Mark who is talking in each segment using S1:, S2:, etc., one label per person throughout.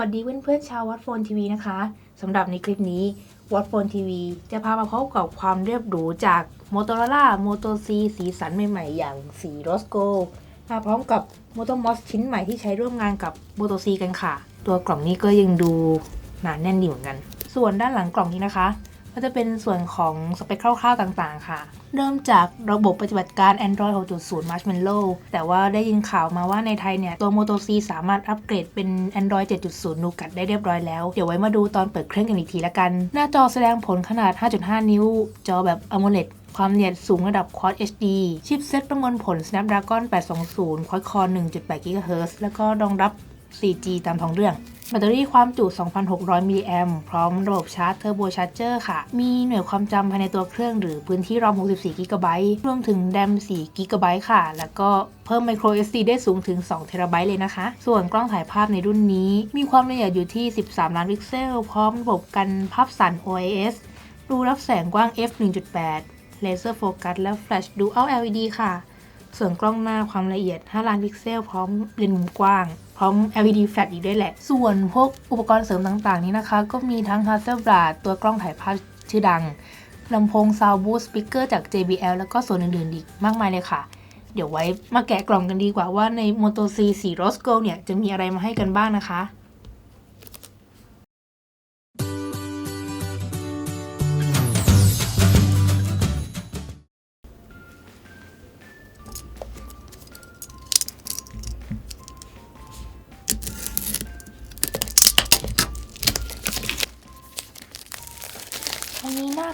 S1: วัสดีเพื่อนๆชาววัดโฟนทีวีนะคะสำหรับในคลิปนี้วัดโฟนทีวีจะพามาพบกับความเรียบหรูจาก Motorola Moto C สีสันใหม่ๆ อย่างสีโรสโกมาพร้อมกับ Moto Moss ชิ้นใหม่ที่ใช้ร่วมงานกับ Moto C กันค่ะ ตัวกล่องนี้ก็ยังดูหนาแน่นดีเหมือนกัน ส่วนด้านหลังกล่องนี้นะคะ ก็จะเป็นส่วนของสเปคคร่าวๆต่างๆ ค่ะ เริ่มจากระบบปฏิบัติการ Android 6.0 Marshmallow แต่ว่าได้ยินข่าวมาว่าในไทยเนี่ย ตัว Moto C สามารถอัปเกรดเป็น Android 7.0 Nougat ได้เรียบร้อยแล้ว เดี๋ยวไว้มาดูตอนเปิดเครื่องกันอีกทีละกัน หน้าจอแสดงผลขนาด 5.5 นิ้ว จอแบบ AMOLED ความละเอียดสูงระดับ Quad HD ชิปเซ็ตประมวลผล Snapdragon 820 Quad Core 1.8 GHz แล้วก็รองรับ 4G ตามท้องเรื่อง แบตเตอรี่ความจุ 2,600 มิลลิแอมพร้อมระบบชาร์จเทอร์โบชาร์เจอร์ค่ะ มีหน่วยความจำภายในตัวเครื่องหรือพื้นที่รอม 64 กิกะไบต์รวมถึงแรม4 กิกะไบต์ค่ะ แล้วก็เพิ่ม micro SD ได้สูงถึง 2 เทราไบต์เลยนะคะ ส่วนกล้องถ่ายภาพในรุ่นนี้ มีความละเอียดอยู่ที่ 13 ล้านพิกเซล พร้อมระบบกันภาพสั่น OIS รูรับแสงกว้าง f 1.8เลเซอร์โฟกัสและ Flash Dual LED ค่ะ ส่วนกล้องหน้าความละเอียด 5 ล้านพิกเซล พร้อมเลนส์มุมกว้าง พร้อม LED flash อีกด้วยแหละ ส่วนพวกอุปกรณ์เสริมต่างๆ นี้นะคะ ก็มีทั้ง Hasselblad ตัวกล้องถ่ายภาพชื่อดังลำโพง Sound Boost Speaker จาก JBL แล้วก็ส่วนอื่นๆ อีกมากมายเลยค่ะ เดี๋ยวไว้มาแกะกล่องกันดีกว่าว่าใน Moto C สี Rose Gold เนี่ยจะมีอะไรมาให้กันบ้างนะคะ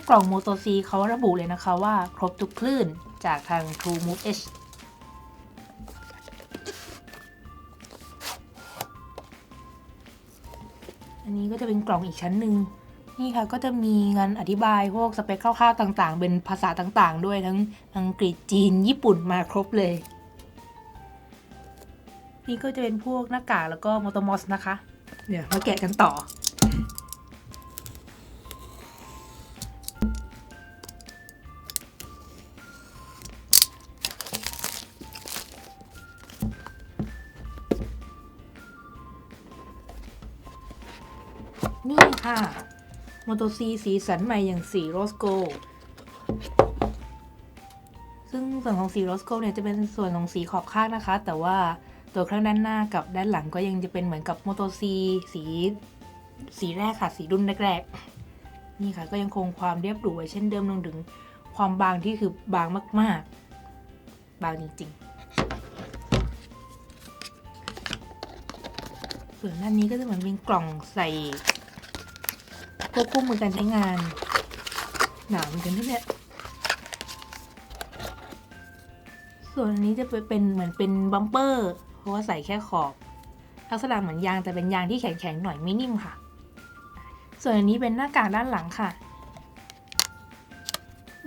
S1: กล่อง Moto C เขาระบุเลยนะคะว่าครบทุกคลื่นจากทาง True Move H อันนี้ก็จะเป็นกล่องอีกชั้นหนึ่งนี่ค่ะก็จะมีงานอธิบายพวกสเปคคร่าวๆต่างๆ เป็นภาษาต่างๆ ด้วยทั้งอังกฤษจีนญี่ปุ่นมาครบเลย นี่ก็จะเป็นพวกหน้ากากแล้วก็มอเตอร์มอสนะคะ เดี๋ยวมาแกะกันต่อ นี่ค่ะมอโตซีสีสันใหม่อย่างสีโรสโก ซึ่งส่วนของสีโรสโกเนี่ยจะเป็นส่วนของสีขอบข้างนะคะ แต่ว่าตัวเครื่องด้านหน้ากับด้านหลังก็ยังจะเป็นเหมือนกับมอโตซีสีสีแรกค่ะ สีรุ่นแรกๆ นี่ค่ะก็ยังคงความเรียบหรูไว้เช่นเดิมรวมถึงความบางที่คือบางมาก ๆ บางจริงๆ ส่วนด้านนี้ก็จะเหมือนเป็นกล่องใส่ ควบคุมมือการใช้งาน หนาเหมือนกันนะเนี่ย ส่วนอันนี้จะเป็นเหมือนเป็นบัมเปอร์ เพราะว่าใส่แค่ขอบลักษณะเหมือนยางแต่เป็นยางที่แข็งๆหน่อยไม่นิ่มค่ะ ส่วนอันนี้เป็นหน้ากากด้านหลังค่ะ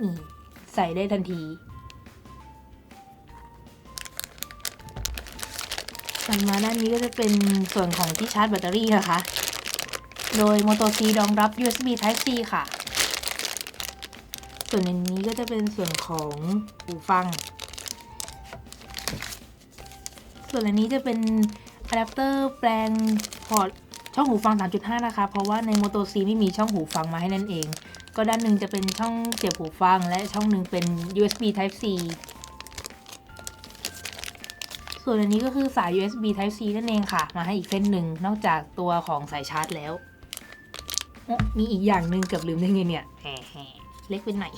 S1: นี่ใส่ได้ทันทีถัดมาด้านนี้ก็จะเป็นส่วนของที่ชาร์จแบตเตอรี่นะคะ โดย Moto C รองรับ USB Type C ค่ะ ส่วนในนี้ก็จะเป็นส่วนของหูฟัง ส่วนอันนี้จะเป็นอะแดปเตอร์แปลงพอร์ตช่องหูฟัง 3.5 นะคะ เพราะว่าใน Moto C ไม่มีช่องหูฟังมาให้นั่นเอง ก็ด้านหนึ่งจะเป็นช่องเสียบหูฟัง และช่องหนึ่งเป็น USB Type C ส่วนอันนี้ก็คือสาย USB Type C นั่นเองค่ะ มาให้อีกเส้นหนึ่งนอกจากตัวของสายชาร์จแล้ว มีอีกอย่างหนึ่งเกือบลืมได้ไงเนี่ยแหมเล็กไปหน่อย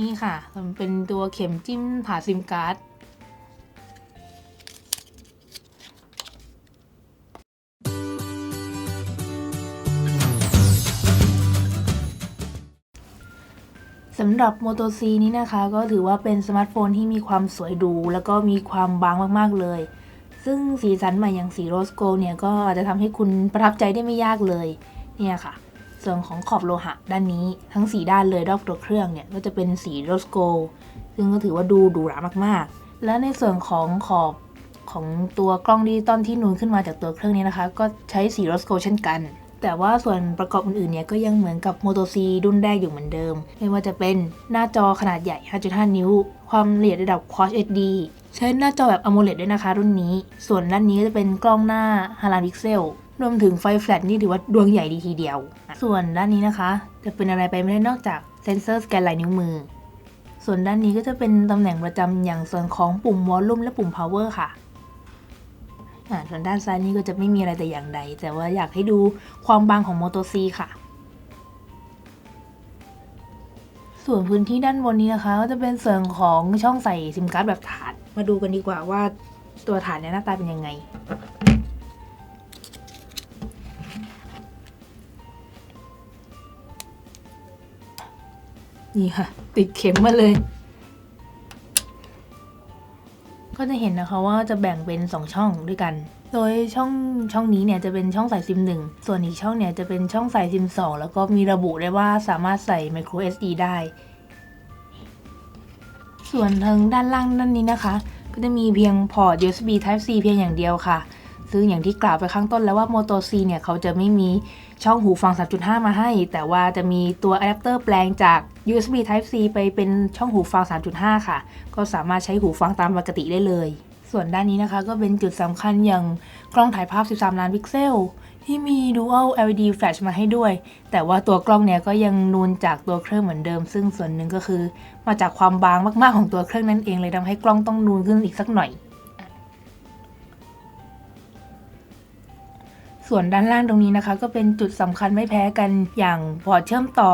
S1: นี่ค่ะ มันเป็นตัวเข็มจิ้มผ่าซิมการ์ดสำหรับ Moto C นี้นะคะ ก็ถือว่าเป็นสมาร์ทโฟนที่มีความสวยหรูแล้วก็มีความบางมาก ๆ เลย ซึ่งสีสันใหม่อย่างสีโรสโกเนี่ยก็อาจจะทำให้คุณประทับใจได้ไม่ยากเลยเนี่ยค่ะ ส่วนของขอบโลหะด้านนี้ทั้งสีด้านเลยรอบตัวเครื่องเนี่ยก็จะเป็นสีโรสโกซึ่งก็ถือว่าดูดูหรามากๆ และในส่วนของขอบของตัวกล้องดิจิตอลที่นูนขึ้นมาจากตัวเครื่องนี้นะคะ ก็ใช้สีโรสโกเช่นกัน แต่ว่าส่วนประกอบอื่นๆเนี่ยก็ยังเหมือนกับ Moto C รุ่นแรกอยู่เหมือนเดิม ไม่ว่าจะเป็นหน้าจอขนาดใหญ่ 5.5 นิ้ว ความละเอียดระดับ Quad HD ใช้หน้าจอแบบ AMOLED ด้วยนะคะรุ่นนี้ ส่วนด้านนี้ก็จะเป็นกล้องหน้าฮาราพิกเซลรวมถึงไฟแฟลชนี่ถือว่าดวงใหญ่ดีทีเดียว ส่วนด้านนี้นะคะ จะเป็นอะไรไปไม่ได้นอกจากเซนเซอร์สแกนลายนิ้วมือ ส่วนด้านนี้ก็จะเป็นตำแหน่งประจำอย่างส่วนของปุ่มวอลลุ่มและปุ่ม power ค่ะอ่า ส่วนด้านซ้ายนี้ก็จะไม่มีอะไรแต่อย่างใด แต่ว่าอยากให้ดูความบางของ Moto C ค่ะ ส่วนพื้นที่ด้านบนนี้นะคะ ก็จะเป็นส่วนของช่องใส่ซิมการ์ดแบบถาด มาดูกันดีกว่าว่าตัวถาดเนี่ยหน้าตาเป็นยังไงนี่ค่ะ ติดเข็มมาเลย จะเห็นนะคะว่าจะแบ่งเป็น 2 ช่องด้วยกัน โดยช่องช่องนี้เนี่ยจะเป็นช่องใส่ซิมหนึ่งส่วนอีกช่องเนี่ยจะเป็นช่องใส่ซิมสองแล้วก็มีระบุได้ว่าสามารถใส่ micro SD ได้ ส่วนทางด้านล่างด้านนี้นะคะ ก็จะมีเพียงพอร์ต USB Type C เพียงอย่างเดียวค่ะ ซึ่งอย่างที่กล่าวไปข้างต้นแล้วว่า Moto C เนี่ยเขาจะไม่มีช่องหูฟัง 3.5 มาให้ แต่ว่าจะมีตัวอะแดปเตอร์แปลงจาก USB Type C ไปเป็นช่องหูฟัง 3.5 ค่ะ ก็สามารถใช้หูฟังตามปกติได้เลย ส่วนด้านนี้นะคะก็เป็นจุดสำคัญอย่างกล้องถ่ายภาพ 13 ล้านพิกเซลที่มี Dual LED Flash มาให้ด้วย แต่ว่าตัวกล้องเนี่ยก็ยังนูนจากตัวเครื่องเหมือนเดิม ซึ่งส่วนหนึ่งก็คือ มาจากความบางมากๆของตัวเครื่องนั่นเองเลยทำให้กล้องต้องนูนขึ้นอีกสักหน่อย ส่วนด้านล่างตรงนี้นะคะ ก็เป็นจุดสำคัญไม่แพ้กันอย่างพอร์ตเชื่อมต่อ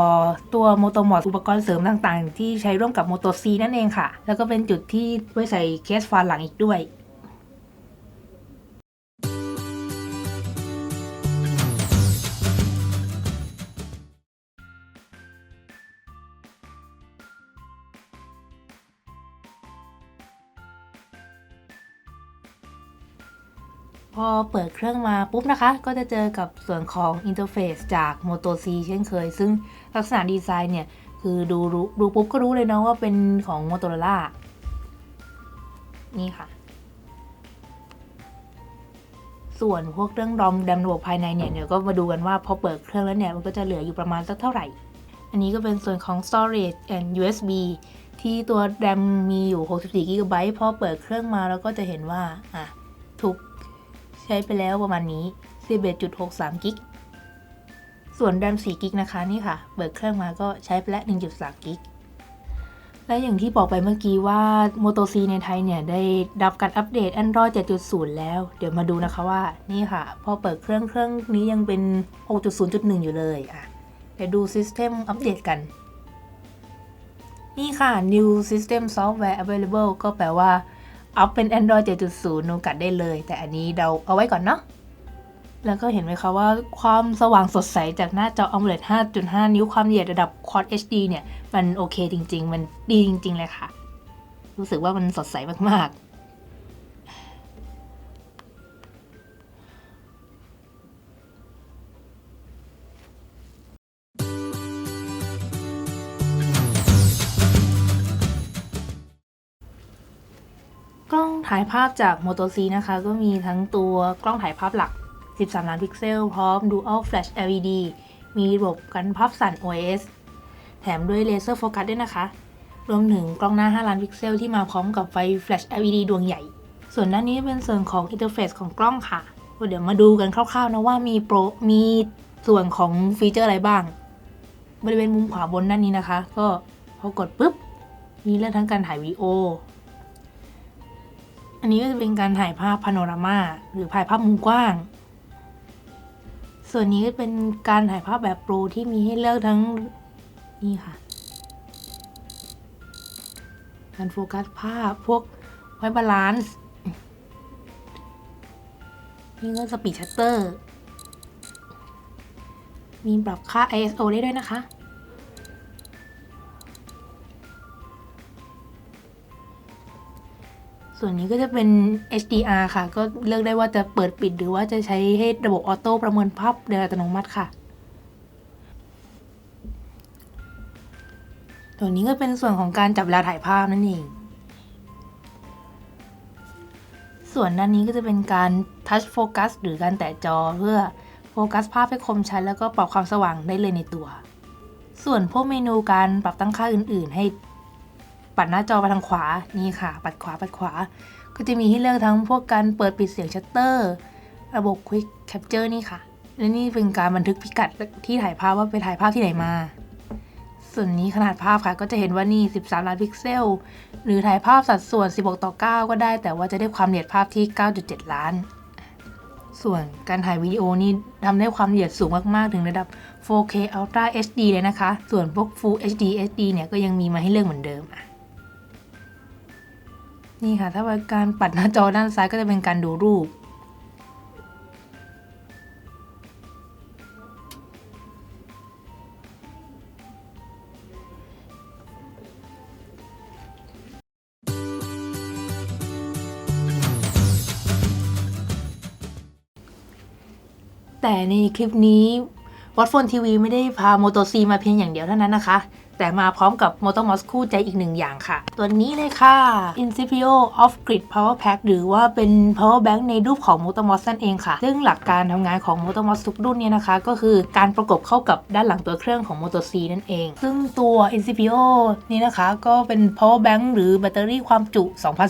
S1: ตัวโมโตมอดอุปกรณ์เสริมต่างๆ ที่ใช้ร่วมกับโมโตซีนั่นเองค่ะ แล้วก็เป็นจุดที่ไว้ใส่เคสฟานหลังอีกด้วย อเปิดเครื่องมาปุ๊บนะคะ ก็จะเจอกับส่วนของอินเทอร์เฟซจาก Moto C เช่นเคย ซึ่งลักษณะดีไซน์เนี่ย คือดูรู้ดูปุ๊บก็รู้เลยเนาะว่าเป็นของ Motorola นี่ค่ะ ส่วนพวกเรื่องรอมแดมระบบภายในเนี่ย เดี๋ยวก็มาดูกันว่าพอเปิดเครื่องแล้วเนี่ย มันก็จะเหลืออยู่ประมาณสักเท่าไหร่ อันนี้ก็เป็นส่วนของ storage and USB ที่ตัวแรมมีอยู่ 64 GB พอเปิดเครื่องมาแล้วก็จะเห็นว่าอะถูก ใช้ไปแล้วประมาณนี้ 11.63 กิก ส่วนแรม 4 กิกนะคะนี่ค่ะเบิกเครื่องมาก็ใช้ไปแล้ว 1.3 กิก และอย่างที่บอกไปเมื่อกี้ว่า Moto C ในไทยเนี่ย ได้รับการอัปเดต Android 7.0 แล้ว เดี๋ยวมาดูนะคะว่า นี่ค่ะ พอเปิดเครื่องเครื่องนี้ยังเป็น 6.0.1 อยู่เลยอะเดี๋ยวดู System อัปเดตกัน นี่ค่ะ New System Software Available ก็แปลว่า เอาเป็น Android 7.0 นูกัดได้เลย แต่อันนี้เราเอาไว้ก่อนเนาะแล้วก็เห็นไหมคะว่าความสว่างสดใสจากหน้าจอ AMOLED 5.5 นิ้วความละเอียดระดับ Quad HD เนี่ย มันโอเคจริง ๆ มันดีจริง ๆ เลยค่ะ รู้สึกว่ามันสดใสมาก ๆ ถ่ายภาพจาก Moto C นะคะ ก็มีทั้งตัวกล้องถ่ายภาพหลัก 13 ล้านพิกเซล พร้อม Dual Flash LED มีระบบกันภาพสั่น OS แถมด้วยเลเซอร์โฟกัสด้วยนะคะ รวมถึงกล้องหน้า 5 ล้านพิกเซลที่มาพร้อมกับไฟ Flash LED ดวงใหญ่ ส่วนด้านนี้เป็นส่วนของอินเทอร์เฟซของกล้องค่ะ เดี๋ยวมาดูกันคร่าวๆนะว่ามีโปรมีส่วนของฟีเจอร์อะไรบ้าง บริเวณมุมขวาบนด้านนี้นะคะ ก็พอกดปุ๊บ มีเรื่องทั้งการถ่ายวิดีโอ อันนี้ก็จะเป็นการถ่ายภาพพาโนรามาหรือถ่ายภาพมุมกว้าง ส่วนนี้ก็เป็นการถ่ายภาพแบบโปรที่มีให้เลือกทั้งนี่ค่ะ การโฟกัสภาพพวกไว้บาลานซ์นี่ก็สปีดชัตเตอร์ มีปรับค่า ISO ได้ด้วยนะคะ ส่วนนี้ก็จะเป็น HDR ค่ะ ก็เลือกได้ว่าจะเปิดปิดหรือว่าจะใช้ให้ระบบออโต้ประเมินภาพโดยอัตโนมัติค่ะ ตัวนี้ก็เป็นส่วนของการจับเวลาถ่ายภาพนั่นเอง ส่วนด้านนี้ก็จะเป็นการ touch focus หรือการแตะจอเพื่อโฟกัสภาพให้คมชัดแล้วก็ปรับความสว่างได้เลยในตัว ส่วนพวกเมนูการปรับตั้งค่าอื่น ๆ ให้ ปัดหน้าจอไปทางขวา นี่ค่ะ ปัดขวา ปัดขวา ก็จะมีให้เลือกทั้งพวกการเปิดปิดเสียงชัตเตอร์ ระบบ Quick Capture นี่ค่ะ และนี่เป็นการบันทึกพิกัดที่ถ่ายภาพว่าไปถ่ายภาพที่ไหนมา ส่วนนี้ขนาดภาพค่ะก็จะเห็นว่านี่ 13 ล้านพิกเซล หรือถ่ายภาพสัดส่วน 16 ต่อ 9 ก็ได้ แต่ว่าจะได้ความละเอียดภาพที่ 9.7 ล้าน ส่วนการถ่ายวิดีโอนี่ทำได้ความละเอียดสูงมากๆ ถึงระดับ 4K Ultra HD เลยนะคะ ส่วนพวก Full HD HD เนี่ยก็ยังมีมาให้เลือกเหมือนเดิมอะ นี่ค่ะ ถ้าเป็นการปัดหน้าจอด้านซ้ายก็จะเป็นการดูรูป แต่ในคลิปนี้ วัดโฟนทีวีไม่ได้พาโมโตซีมาเพียงอย่างเดียวเท่านั้นนะคะ แต่มาพร้อมกับโมโตมอสคู่ใจอีกหนึ่งอย่างค่ะ ตัวนี้เลยค่ะ Incipio Off Grid Power Pack หรือว่าเป็น Power Bank ในรูปของ m o t o m o s นั่นเองค่ะ ซึ่งหลักการทำงานของ m o t o m o s ทุกรุ่นเนี่ยนะคะ ก็คือการประกบเข้ากับด้านหลังตัวเครื่องของ Moto C นั่นเอง ซึ่งตัว Incipio นี่นะคะก็เป็น Power Bank หรือแบตเตอรี่ความจุ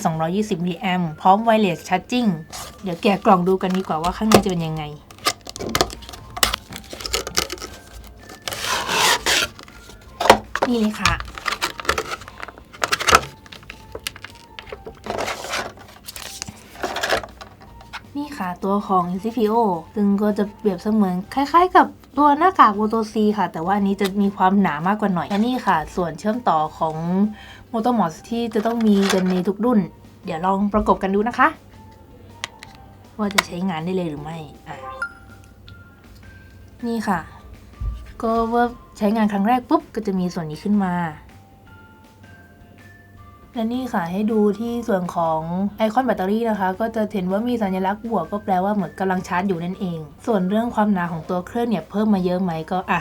S1: 2,220มิลลิแอมพร้อม Wireless Charging เดี๋ยวแกะกล่องดูกันดีกว่าว่าข้างในจะเป็นยังไง นี่เลยค่ะ นี่ค่ะตัวของ Incipio ซึ่งก็จะเปรียบเสมือนคล้ายๆ กับตัวหน้ากากโมโตซีค่ะ แต่ว่าอันนี้จะมีความหนามากกว่าหน่อยและนี่ค่ะ ส่วนเชื่อมต่อของโมโตมอสที่จะต้องมีกันในทุกรุ่น เดี๋ยวลองประกบกันดูนะคะ ว่าจะใช้งานได้เลยหรือไม่อะนี่ค่ะ ก็ว่าใช้งานครั้งแรกปุ๊บก็จะมีส่วนนี้ขึ้นมา และนี่ค่ะให้ดูที่ส่วนของไอคอนแบตเตอรี่นะคะ ก็จะเห็นว่ามีสัญลักษณ์บวกก็แปลว่าเหมือนกำลังชาร์จอยู่นั่นเอง ส่วนเรื่องความหนาของตัวเครื่องเนี่ยเพิ่มมาเยอะไหมก็อะ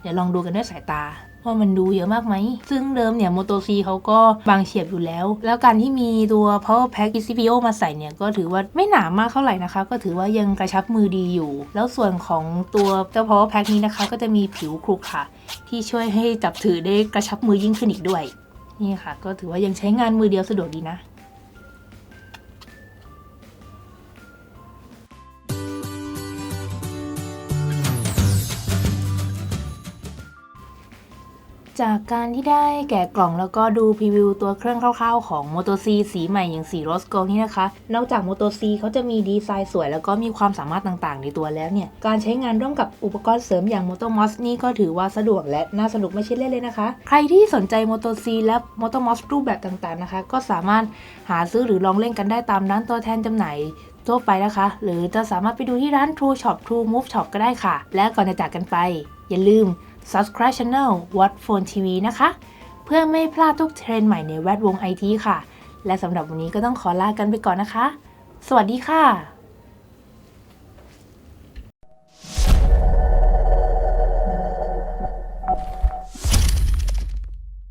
S1: เดี๋ยวลองดูกันด้วยสายตา ว่ามันดูเยอะมากไหม ซึ่งเดิมเนี่ยโมโตซีเขาก็บางเฉียบอยู่แล้ว แล้วการที่มีตัว power pack ECPO มาใส่เนี่ย ก็ถือว่าไม่หนามากเท่าไหร่นะคะ ก็ถือว่ายังกระชับมือดีอยู่ แล้วส่วนของตัวเจ้า power pack นี้นะคะ ก็จะมีผิวครุขระที่ช่วยให้จับถือได้กระชับมือยิ่งขึ้นอีกด้วย นี่ค่ะ ก็ถือว่ายังใช้งานมือเดียวสะดวกดีนะ จากการที่ได้แกะกล่องแล้วก็ดูพรีวิวตัวเครื่องคร่าวๆของ Moto C สีใหม่อย่างสี Rose Gold นี่นะคะ นอกจาก Moto C เขาจะมีดีไซน์สวย แล้วก็มีความสามารถต่างๆ ในตัวแล้วเนี่ย การใช้งานร่วมกับอุปกรณ์เสริมอย่าง Moto MOS นี่ก็ถือว่าสะดวกและน่าสนุกไม่ใช่เล่นเลยนะคะ ใครที่สนใจ Moto C และ Moto Moss รูปแบบต่างๆนะคะ ก็สามารถหาซื้อหรือลองเล่นกันได้ตามร้านตัวแทนจำหน่ายทั่วไปนะคะ หรือจะสามารถไปดูที่ร้าน True Shop True Move Shop ก็ได้ค่ะ และก่อนจะจากกันไป อย่าลืม subscribe channel What Phone TV นะคะ เพื่อไม่พลาดทุกเทรนด์ใหม่ในแวดวงไอทีค่ะ และสำหรับวันนี้ก็ต้องขอลากันไปก่อนนะคะ สวัสดีค่ะ